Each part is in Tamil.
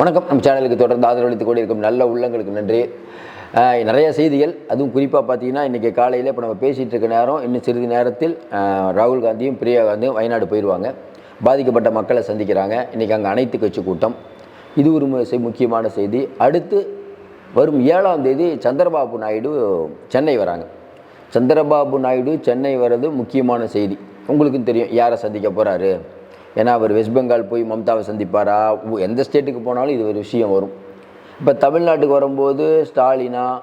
வணக்கம். நம்ம சேனலுக்கு தொடர்ந்து ஆதரவளித்து கொண்டிருக்கும் நல்ல உள்ளங்களுக்கு நன்றி. நிறைய செய்திகள். அதுவும் குறிப்பாக பார்த்தீங்கன்னா இன்றைக்கி காலையில் இப்போ நம்ம பேசிகிட்டு இருக்க நேரம் இன்னும் சிறிது நேரத்தில் ராகுல் காந்தியும் பிரியா காந்தியும் வயநாடு போயிடுவாங்க பாதிக்கப்பட்ட மக்களை சந்திக்கிறாங்க. இன்றைக்கி அங்கே அனைத்து கட்சி கூட்டம். இது ஒரு முக்கியமான செய்தி. அடுத்து வரும் ஏழாம் தேதி சந்திரபாபு நாயுடு சென்னை வராங்க. சந்திரபாபு நாயுடு சென்னை வர்றது முக்கியமான செய்தி. உங்களுக்கும் தெரியும் யாரை சந்திக்க போகிறாரு ஏன்னா அவர் வெஸ்ட் பெங்கால் போய் மம்தாவை சந்திப்பாரா? உ- எந்த ஸ்டேட்டுக்கு போனாலும் இது ஒரு விஷயம் வரும். இப்போ தமிழ்நாட்டுக்கு வரும்போது ஸ்டாலினா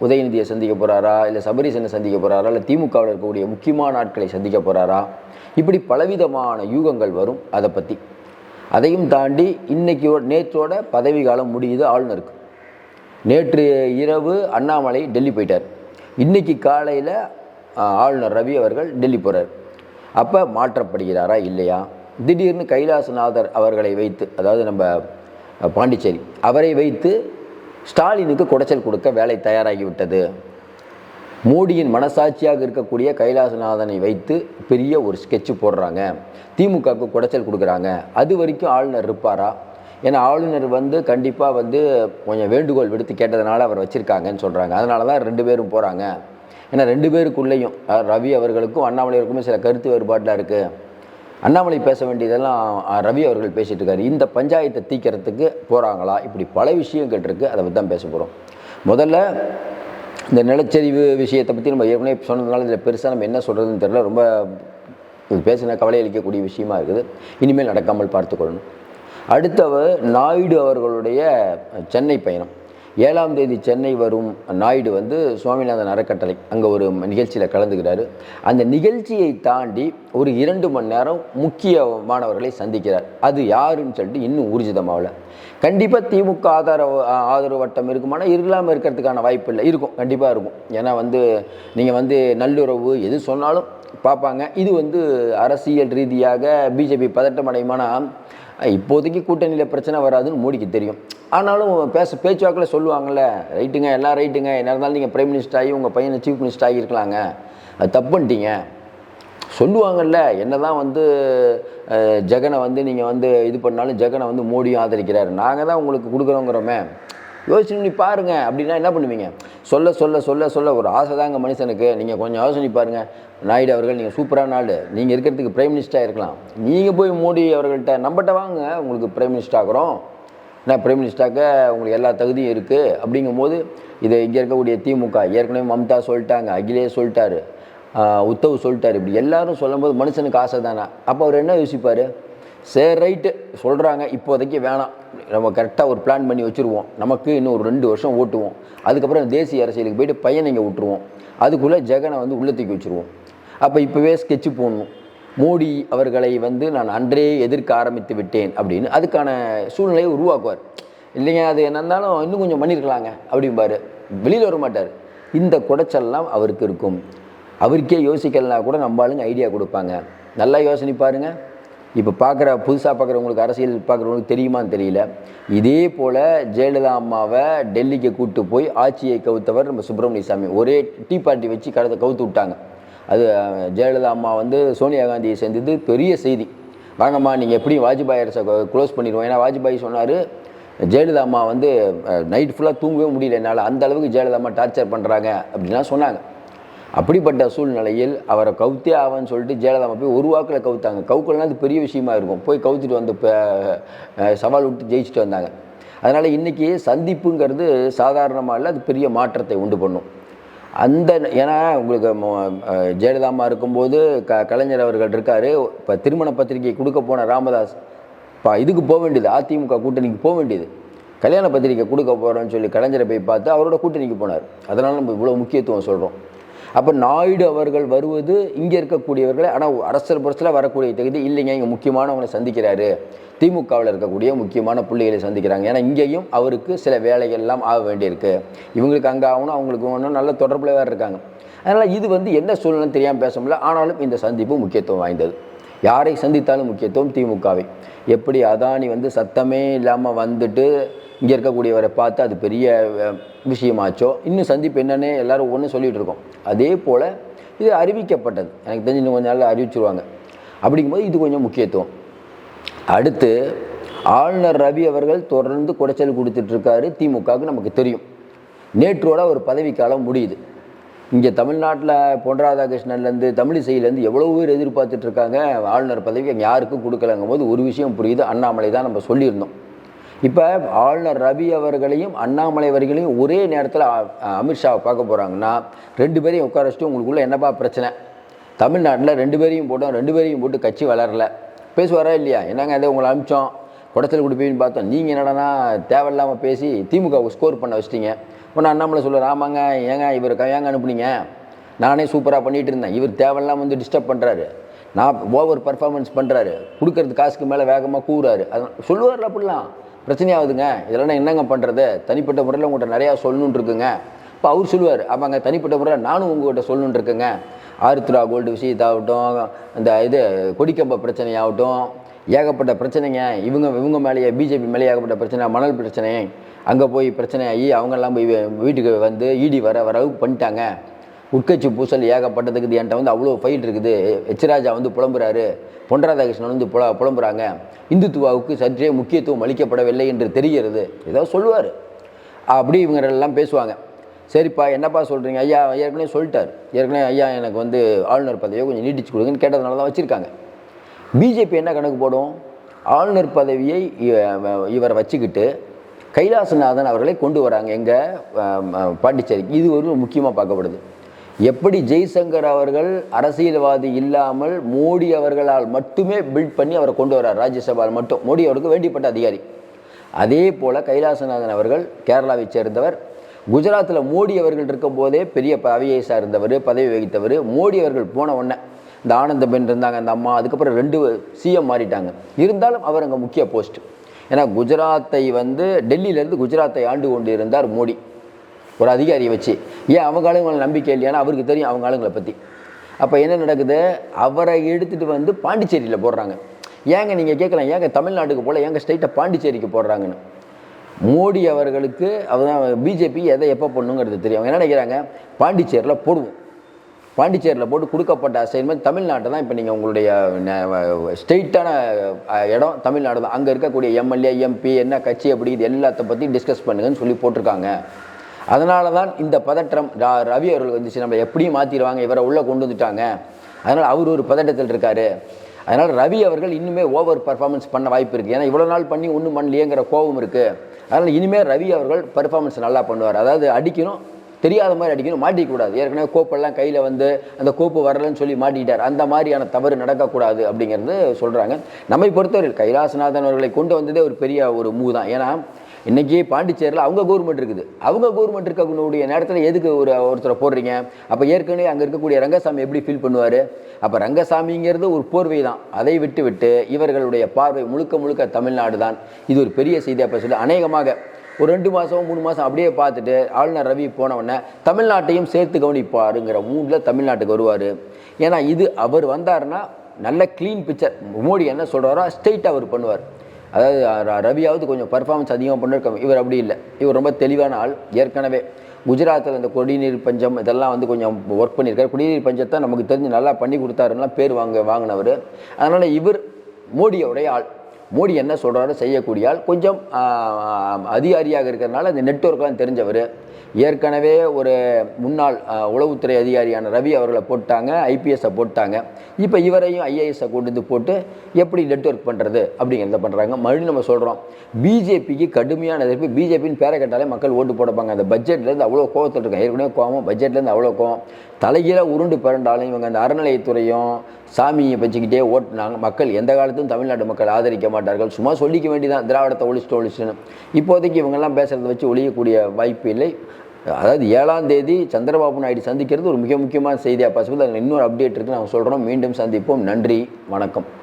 உதயநிதியை சந்திக்க போகிறாரா இல்லை சபரீசனை சந்திக்க போகிறாரா இல்லை திமுகவில் இருக்கக்கூடிய முக்கியமான ஆட்களை சந்திக்க போகிறாரா இப்படி பலவிதமான யூகங்கள் வரும் அதை பற்றி அதையும் தாண்டி இன்னைக்கு நேற்றோட பதவி காலம் முடியுது ஆளுநருக்கு. நேற்று இரவு அண்ணாமலை டெல்லி போயிட்டார். இன்னைக்கு காலையில் ஆளுநர் ரவி அவர்கள் டெல்லி போகிறார் அப்போ மாற்றப்படுகிறாரா இல்லையா? திடீர்னு கைலாசநாதர் அவர்களை வைத்து அதாவது நம்ம பாண்டிச்சேரி அவரை வைத்து ஸ்டாலினுக்கு குடைச்சல் கொடுக்க வேலை தயாராகி விட்டது மோடியின் மனசாட்சியாக இருக்கக்கூடிய கைலாசநாதனை வைத்து பெரிய ஒரு ஸ்கெட்ச் போடுறாங்க. திமுகவுக்கு குடைச்சல் கொடுக்குறாங்க. அது வரைக்கும் ஆளுநர் இருப்பாரா? ஏன்னா ஆளுநர் வந்து கண்டிப்பாக வந்து கொஞ்சம் வேண்டுகோள் விடுத்து கேட்டதுனால அவர் வச்சுருக்காங்கன்னு சொல்கிறாங்க அதனால தான் ரெண்டு பேரும் போகிறாங்க ஏன்னா ரெண்டு பேருக்குள்ளேயும் ரவி அவர்களுக்கும் அண்ணாமலை அவர்களுக்கும் சில கருத்து வேறுபாட்டில் இருக்குது அண்ணாமலை பேச வேண்டியதெல்லாம் ரவி அவர்கள் பேசிகிட்டு இருக்காரு. இந்த பஞ்சாயத்தை தீக்கிறதுக்கு போகிறாங்களா இப்படி பல விஷயங்கள் கேட்டிருக்கு அதை பற்றி தான் பேச போகிறோம் முதல்ல இந்த நிலச்சரிவு விஷயத்தை பற்றி நம்ம ஏற்கனவே சொன்னதுனால இதில் பெருசாக நம்ம என்ன சொல்கிறதுன்னு தெரில ரொம்ப இது பேசின கவலை அளிக்கக்கூடிய விஷயமா இருக்குது. இனிமேல் நடக்காமல் பார்த்துக்கொள்ளணும் அடுத்தவர் நாயுடு அவர்களுடைய சென்னை பயணம். ஏழாம் தேதி சென்னை வரும் நாயுடு வந்து சுவாமிநாதன் அறக்கட்டளை அங்கே ஒரு நிகழ்ச்சியில் கலந்துக்கிறாரு. அந்த நிகழ்ச்சியை தாண்டி ஒரு இரண்டு மணி நேரம் முக்கிய மாணவர்களை சந்திக்கிறார். அது யாருன்னு சொல்லிட்டு இன்னும் ஊர்ஜிதமாகல. கண்டிப்பாக திமுக ஆதரவு ஆதரவு வட்டம் இருக்குமானால் இல்லாமல் இருக்கிறதுக்கான வாய்ப்பு இல்லை. இருக்கும். கண்டிப்பாக இருக்கும். ஏன்னா வந்து நீங்கள் வந்து நல்லுறவு எது சொன்னாலும் பார்ப்பாங்க. இது வந்து அரசியல் ரீதியாக பிஜேபி பதட்டம் அடையுமானால் இப்போதைக்கு கூட்டணியில் பிரச்சனை வராதுன்னு மோடிக்கு தெரியும். ஆனாலும் பேச பேச்சுவாக்கில் சொல்லுவாங்கள்ல ரைட்டுங்க எல்லாம் ரைட்டுங்க. என்ன இருந்தாலும் நீங்கள் பிரைம் மினிஸ்டர் ஆகி உங்கள் பையனை சீஃப் மினிஸ்டர் ஆகியிருக்கலாங்க. அது தப்பு பண்ணிட்டீங்க. சொல்லுவாங்கல்ல என்னதான் வந்து ஜெகனை வந்து நீங்கள் வந்து இது பண்ணாலும் ஜெகனை வந்து மோடியும் ஆதரிக்கிறார். நாங்கள் தான் உங்களுக்கு கொடுக்குறோங்கிறோமே. யோசிச்சு நீ பாருங்க அப்படின்னா என்ன பண்ணுவீங்க? சொல்ல சொல்ல சொல்ல சொல்ல ஒரு ஆசை தாங்க மனுஷனுக்கு. நீங்கள் கொஞ்சம் யோசனை பாருங்கள் நாயுடு அவர்கள் நீங்கள் சூப்பரான நாடு நீங்கள் இருக்கிறதுக்கு பிரைம் மினிஸ்டராக இருக்கலாம். நீங்கள் போய் மோடி அவர்கள்ட்ட நம்மகிட்ட வாங்க உங்களுக்கு பிரைம் மினிஸ்டர் ஆகிறோம். நான் பிரைம் மினிஸ்டராக உங்களுக்கு எல்லா தகுதியும் இருக்குது அப்படிங்கும்போது இதை இங்கே இருக்கக்கூடிய திமுக ஏற்கனவே மம்தா சொல்லிட்டாங்க அகிலே சொல்லிட்டாரு உத்தவ் சொல்லிட்டார். இப்படி எல்லாரும் சொல்லும்போது மனுஷனுக்கு ஆசை தானே? அப்போ அவர் என்ன யோசிப்பார்? சரி ரைட்டு. சொல்கிறாங்க இப்போதைக்கு வேணாம். நம்ம கரெக்டாக ஒரு பிளான் பண்ணி வச்சுருவோம். நமக்கு இன்னும் ஒரு ரெண்டு வருஷம் ஓட்டுவோம். அதுக்கப்புறம் தேசிய அரசியலுக்கு போயிட்டு பையனை இங்கே விட்டுருவோம். அதுக்குள்ளே ஜெகனை வந்து உள்ளத்துக்கு தூக்கி வச்சுருவோம். அப்போ இப்போவே ஸ்கெட்சு போடணும். மோடி அவர்களை வந்து நான் அன்றே எதிர்க்க ஆரம்பித்து விட்டேன் அப்படின்னு அதுக்கான சூழ்நிலையை உருவாக்குவார். இல்லைங்க அது என்ன இருந்தாலும் இன்னும் கொஞ்சம் பண்ணியிருக்கலாங்க அப்படிம்பாரு. வெளியில் வர மாட்டார் இந்த குடைச்சல்லாம் அவருக்கு இருக்கும். அவருக்கே யோசிக்கலனா கூட நம்ம ஆளுங்க ஐடியா கொடுப்பாங்க. நல்லா யோசனை பாருங்கள் இப்போ பார்க்குற புதுசாக பார்க்குறவங்களுக்கு அரசியல் பார்க்குறவங்களுக்கு தெரியுமான்னு தெரியல. இதே போல் ஜெயலலிதா அம்மாவை டெல்லிக்கு கூப்பிட்டு போய் ஆட்சியை கவுத்தவர் நம்ம சுப்பிரமணிய சாமி. ஒரே டீ பார்ட்டி வச்சு கடத்த கவுத்து விட்டாங்க. அது ஜெயலலிதா அம்மா வந்து சோனியா காந்தியை சேர்ந்தது பெரிய செய்தி. வாங்கம்மா நீங்கள் எப்படி வாஜ்பாய் அரசை க்ளோஸ் பண்ணிடுவோம். ஏன்னா வாஜ்பாய் சொன்னார் ஜெயலலிதா அம்மா வந்து நைட் ஃபுல்லாக தூங்கவே முடியல. என்னால் அந்த அளவுக்கு ஜெயலலிதா அம்மா டார்ச்சர் பண்ணுறாங்க அப்படின்லாம் சொன்னாங்க. அப்படிப்பட்ட சூழ்நிலையில் அவரை கவுத்தே ஆவன்னு சொல்லிட்டு ஜெயலலிதா போய் ஒரு வாக்கில் கவுத்தாங்க. கவுக்கலனா அது பெரிய விஷயமா இருக்கும். போய் கவுத்துட்டு வந்து சவால் விட்டு ஜெயிச்சுட்டு வந்தாங்க. அதனால் இன்றைக்கி சந்திப்புங்கிறது சாதாரணமாக இல்லை அது பெரிய மாற்றத்தை உண்டு பண்ணும். அந்த ஏன்னா உங்களுக்கு ஜெயலலிதாமா இருக்கும்போது க கலைஞர் அவர்கள் இருக்கார். இப்போ திருமண பத்திரிகை கொடுக்க போன ராமதாஸ் இப்போ இதுக்கு போக வேண்டியது. அதிமுக கூட்டணிக்கு போக வேண்டியது. கல்யாண பத்திரிகை கொடுக்க போகிறோன்னு சொல்லி கலைஞரை போய் பார்த்து அவரோட கூட்டணிக்கு போனார். அதனால் நம்ம இவ்வளோ முக்கியத்துவம் சொல்கிறோம் அப்போ நாயுடு அவர்கள் வருவது இங்கே இருக்கக்கூடியவர்களை ஆனால் அரசர் புறத்தில் வரக்கூடிய தகுதி இல்லைங்க. இங்கே முக்கியமானவங்களை சந்திக்கிறாரு. திமுகவில் இருக்கக்கூடிய முக்கியமான புள்ளிகளை சந்திக்கிறாங்க. ஏன்னா இங்கேயும் அவருக்கு சில வேலைகள்லாம் ஆக வேண்டியிருக்கு. இவங்களுக்கு அங்கே ஆகணும் அவங்களுக்கு ஒன்றும் நல்ல தொடர்பில் வேறு இருக்காங்க. அதனால் இது வந்து என்ன சூழ்நிலை தெரியாமல் பேச முடியல. ஆனாலும் இந்த சந்திப்பு முக்கியத்துவம் வாய்ந்தது. யாரை சந்தித்தாலும் முக்கியத்துவம் திமுகவை. எப்படி அதானி வந்து சத்தமே இல்லாமல் வந்துட்டு இங்கே இருக்கக்கூடியவரை பார்த்து அது பெரிய விஷயமாச்சோ இன்னும் சந்திப்பு என்னன்னே எல்லாரும் ஒன்று சொல்லிகிட்டு இருக்கோம். அதே போல் இது அறிவிக்கப்பட்டது. எனக்கு தெரிஞ்சு இன்னும் கொஞ்சம் நாளில் அறிவிச்சிருவாங்க. அப்படிங்கும்போது இது கொஞ்சம் முக்கியத்துவம். அடுத்து ஆளுநர் ரவி அவர்கள் தொடர்ந்து குடைச்சல் கொடுத்துட்ருக்காரு திமுகவுக்கு நமக்கு தெரியும். நேற்றோட ஒரு பதவிக்காலம் முடியுது. இங்கே தமிழ்நாட்டில் பொன் ராதாகிருஷ்ணன்லேருந்து தமிழிசையிலேருந்து எவ்வளோ பேர் எதிர்பார்த்துட்ருக்காங்க ஆளுநர் பதவி அங்கே யாருக்கும் கொடுக்கலங்கும் போது ஒரு விஷயம் புரியுது. அண்ணாமலை தான் நம்ம சொல்லியிருந்தோம். இப்போ ஆளுநர் ரவி அவர்களையும் அண்ணாமலை அவர்களையும் ஒரே நேரத்தில் அமித்ஷாவை பார்க்க போகிறாங்கன்னா ரெண்டு பேரையும் உட்கார வச்சுட்டு உங்களுக்குள்ளே என்னப்பா பிரச்சனை? தமிழ்நாட்டில் ரெண்டு பேரையும் போட்டோம் ரெண்டு பேரையும் போட்டு கட்சி வளரல. பேசுவாரா இல்லையா? என்னங்க அதை உங்களை அமிச்சோம் குடச்சல் கொடுப்பீங்கன்னு பார்த்தோம். நீங்கள் என்னடனா தேவையில்லாமல் பேசி திமுகவுக்கு ஸ்கோர் பண்ண வச்சிட்டிங்க. உடனே அண்ணாமலை சொல்லுவார் ஆமாங்க ஏங்க இவர் ஏங்க அனுப்புனீங்க? நானே சூப்பராக பண்ணிகிட்டு இருந்தேன். இவர் தேவையில்லாமல் வந்து டிஸ்டர்ப் பண்ணுறாரு நான் ஓவர் பர்ஃபார்மன்ஸ் பண்ணுறாரு கொடுக்கறது காசுக்கு மேலே வேகமாக கூறாரு அது சொல்லுவார்ல அப்படிலாம். பிரச்சனையாகுதுங்க. இதெல்லாம் நான் என்னங்க பண்ணுறது தனிப்பட்ட முறையில் உங்கள்கிட்ட நிறையா சொல்லணுன்ட்ருக்குங்க இப்போ அவர் சொல்லுவார் ஆமாங்க தனிப்பட்ட முறையில் நானும் உங்கள்கிட்ட சொல்லணுன்ட்ருக்குங்க ஆருத்ரா கோல்டு விஷயத்தாகட்டும் இந்த இது கொடிக்கம்ப பிரச்சனையாகட்டும் ஏகப்பட்ட பிரச்சனைங்க. இவங்க இவங்க மேலேயே பிஜேபி மேலே ஏகப்பட்ட பிரச்சனை மணல் பிரச்சனை. அங்கே போய் பிரச்சனை ஆகி அவங்கெல்லாம் போய் வீட்டுக்கு வந்து ஈடி வர வரவு பண்ணிட்டாங்க. உட்கட்சி பூசல் ஏகப்பட்டதுக்கு என்கிட்ட வந்து அவ்வளோ ஃபைட் இருக்குது. எச்ராஜா வந்து புலம்புறாரு. பொன் ராதாகிருஷ்ணன் வந்து புல புலம்புறாங்க. இந்துத்துவாவுக்கு சற்றே முக்கியத்துவம் அளிக்கப்படவில்லை என்று தெரிகிறது. ஏதோ சொல்லுவார். அப்படி இவங்க எல்லாம் பேசுவாங்க. சரிப்பா என்னப்பா சொல்கிறீங்க ஐயா ஏற்கனவே சொல்லிட்டார். ஏற்கனவே ஐயா எனக்கு வந்து ஆளுநர் பதவியை கொஞ்சம் நீட்டிச்சு கொடுங்கன்னு கேட்டதுனால தான் வச்சுருக்காங்க. பிஜேபி என்ன கணக்கு போடும்? ஆளுநர் பதவியை இ- இவரை வச்சுக்கிட்டு கைலாசநாதன் அவர்களை கொண்டு வராங்க. எங்கள் பாண்டிச்சேரிக்கு இது ஒரு முக்கியமாக பார்க்கப்படுது. எப்படி ஜெய்சங்கர் அவர்கள் அரசியல்வாதி இல்லாமல் மோடி அவர்களால் மட்டுமே பில்ட் பண்ணி அவரை கொண்டு வரார் ராஜ்யசபாவில் மட்டும். மோடி அவருக்கு வேண்டிப்பட்ட அதிகாரி. அதே போல் கைலாசநாதன் அவர்கள் கேரளாவைச் சேர்ந்தவர். குஜராத்தில் மோடி அவர்கள் இருக்கும் போதே பெரிய ஐஏஎஸ்ஸாக இருந்தவர் பதவி வகித்தவர். மோடி அவர்கள் போன உடனே இந்த ஆனந்த பெண் இருந்தாங்க அந்த அம்மா அதுக்கப்புறம் ரெண்டு சிஎம் மாறிட்டாங்க. இருந்தாலும் அவர் அங்கே முக்கிய போஸ்ட் ஏன்னா குஜராத்தை வந்து டெல்லியிலேருந்து குஜராத்தை ஆண்டு கொண்டு இருந்தார் மோடி. ஒரு அதிகாரியை வச்சு ஏன் அவங்க ஆளுங்களை நம்பிக்கை இல்லையானா அவருக்கு தெரியும் அவங்க ஆளுங்களை பற்றி அப்போ என்ன நடக்குது? அவரை எடுத்துகிட்டு வந்து பாண்டிச்சேரியில் போடுறாங்க. ஏங்க நீங்கள் கேட்கலாம் ஏங்க தமிழ்நாட்டுக்கு போல் ஏங்க ஸ்டேட்டை பாண்டிச்சேரிக்கு போடுறாங்கன்னு. மோடி அவர்களுக்கு அவதான் பிஜேபி எதை எப்போ பண்ணுங்கிறது தெரியும். அவங்க என்ன நினைக்கிறாங்க? பாண்டிச்சேரியில் போடுவோம். பாண்டிச்சேரியில் போட்டு கொடுக்கப்பட்ட அசைன்மெண்ட் தமிழ்நாட்டை தான் இப்போ நீங்கள் உங்களுடைய ஸ்ட்ரெயிட்டான இடம் தமிழ்நாடு தான். அங்கே இருக்கக்கூடிய எம்எல்ஏ எம்பி என்ன கட்சி அப்படி இது எல்லாத்த பற்றி டிஸ்கஸ் பண்ணுங்கன்னு சொல்லி போட்டிருக்காங்க. அதனால தான் இந்த பதற்றம் ரவி அவர்கள் வந்துச்சு. நம்ம எப்படியும் மாற்றிடுவாங்க இவரை உள்ளே கொண்டு வந்துட்டாங்க. அதனால் அவர் ஒரு பதட்டத்தில் இருக்கார். அதனால் ரவி அவர்கள் இன்னுமே ஓவர் பர்ஃபார்மன்ஸ் பண்ண வாய்ப்பு இருக்குது ஏன்னா இவ்வளோ நாள் பண்ணி ஒன்றும் பண்ணலையேங்கிற கோபம் இருக்குது அதனால் இனிமேல் ரவி அவர்கள் பர்ஃபார்மன்ஸ் நல்லா பண்ணுவார். அதாவது அடிக்கணும் தெரியாத மாதிரி அடிக்கணும் மாட்டிக்கூடாது ஏற்கனவே கோப்பெல்லாம் கையில் வந்து அந்த கோப்பு வரலன்னு சொல்லி மாட்டிக்கிட்டார் அந்த மாதிரியான தவறு நடக்கக்கூடாது அப்படிங்கிறது சொல்கிறாங்க நம்மை பொறுத்தவரை கைலாசநாதன் அவர்களை கொண்டு வந்ததே ஒரு பெரிய ஒரு மூ தான் ஏன்னா இன்றைக்கி பாண்டிச்சேரியில் அவங்க கவர்மெண்ட் இருக்குது. அவங்க கவர்மெண்ட் இருக்கக்கூடிய நேரத்தில் எதுக்கு ஒரு ஒருத்தரை போடுறீங்க? அப்போ ஏற்கனவே அங்கே இருக்கக்கூடிய ரங்கசாமி எப்படி ஃபீல் பண்ணுவார்? அப்போ ரங்கசாமிங்கிறது ஒரு போர்வை தான் அதை விட்டு விட்டு இவர்களுடைய பார்வை முழுக்க முழுக்க தமிழ்நாடு தான் இது ஒரு பெரிய செய்தியாக பேசுது அநேகமாக ஒரு ரெண்டு மாதம் மூணு மாதம் அப்படியே பார்த்துட்டு ஆளுநர் ரவி போனவுடனே தமிழ்நாட்டையும் சேர்த்து கவனிப்பாருங்கிற மூடில் தமிழ்நாட்டுக்கு வருவார். ஏன்னா இது அவர் வந்தாருன்னா நல்ல க்ளீன் பிக்சர் மோடி என்ன சொல்கிறாரோ ஸ்ட்ரெயிட்டாக அவர் பண்ணுவார். அதாவது ர- ரவியாவது கொஞ்சம் பர்ஃபார்மன்ஸ் அதிகமாக பண்ணிருக்க இவர் அப்படி இல்லை. இவர் ரொம்ப தெளிவான ஆள் ஏற்கனவே குஜராத்தில் இந்த குடிநீர் பஞ்சம் இதெல்லாம் வந்து கொஞ்சம் ஒர்க் பண்ணியிருக்காரு குடிநீர் பஞ்சத்தை நமக்கு தெரிஞ்சு நல்லா பண்ணி கொடுத்தாருன்னா பேர் வாங்க வாங்கினவர். அதனால் இவர் மோடியோடைய ஆள். மோடி என்ன சொல்கிறாரோ செய்யக்கூடிய ஆள். கொஞ்சம் அதிகாரியாக இருக்கிறதுனால அந்த நெட்ஒர்க்லாம் தெரிஞ்சவர். ஏற்கனவே ஒரு முன்னாள் உளவுத்துறை அதிகாரியான ரவி அவர்களை போட்டாங்க ஐபிஎஸ்ஸை போட்டாங்க. இப்போ இவரையும் ஐஏஎஸ்ஸை கொண்டு வந்து போட்டு எப்படி நெட்ஒர்க் பண்ணுறது அப்படிங்கிறத பண்ணுறாங்க மறுபடியும் நம்ம சொல்கிறோம் பிஜேபிக்கு கடுமையான எதிர்ப்பு. பிஜேபின்னு பேரை கேட்டாலே மக்கள் ஓட்டு போடப்பாங்க. அந்த பட்ஜெட்லேருந்து அவ்வளோ கோவத்தில் இருக்காங்க. ஏற்கனவே கோவம் பட்ஜெட்லேருந்து அவ்வளோ கோவம். தலைகீழே உருண்டு பிறண்டாலும் இவங்க அந்த அறநிலையத்துறையும் சாமியை வச்சுக்கிட்டே ஓட்டுனாங்க. மக்கள் எந்த காலத்தும் தமிழ்நாட்டு மக்கள் ஆதரிக்க மாட்டார்கள். சும்மா சொல்லிக்க வேண்டியதான் திராவிடத்தை ஒழிச்சிட்டு ஒழிச்சுன்னு. இப்போதைக்கு இவங்கெல்லாம் பேசுகிறத வச்சு ஒழியக்கூடிய வாய்ப்பு இல்லை. அதாவது ஏழாம் தேதி சந்திரபாபு நாயுடு சந்திக்கிறது ஒரு மிக முக்கியமான செய்தியாக பசுபதி அதில் இன்னொரு அப்டேட் இருக்குது நான் சொல்கிறோம் மீண்டும் சந்திப்போம். நன்றி. வணக்கம்.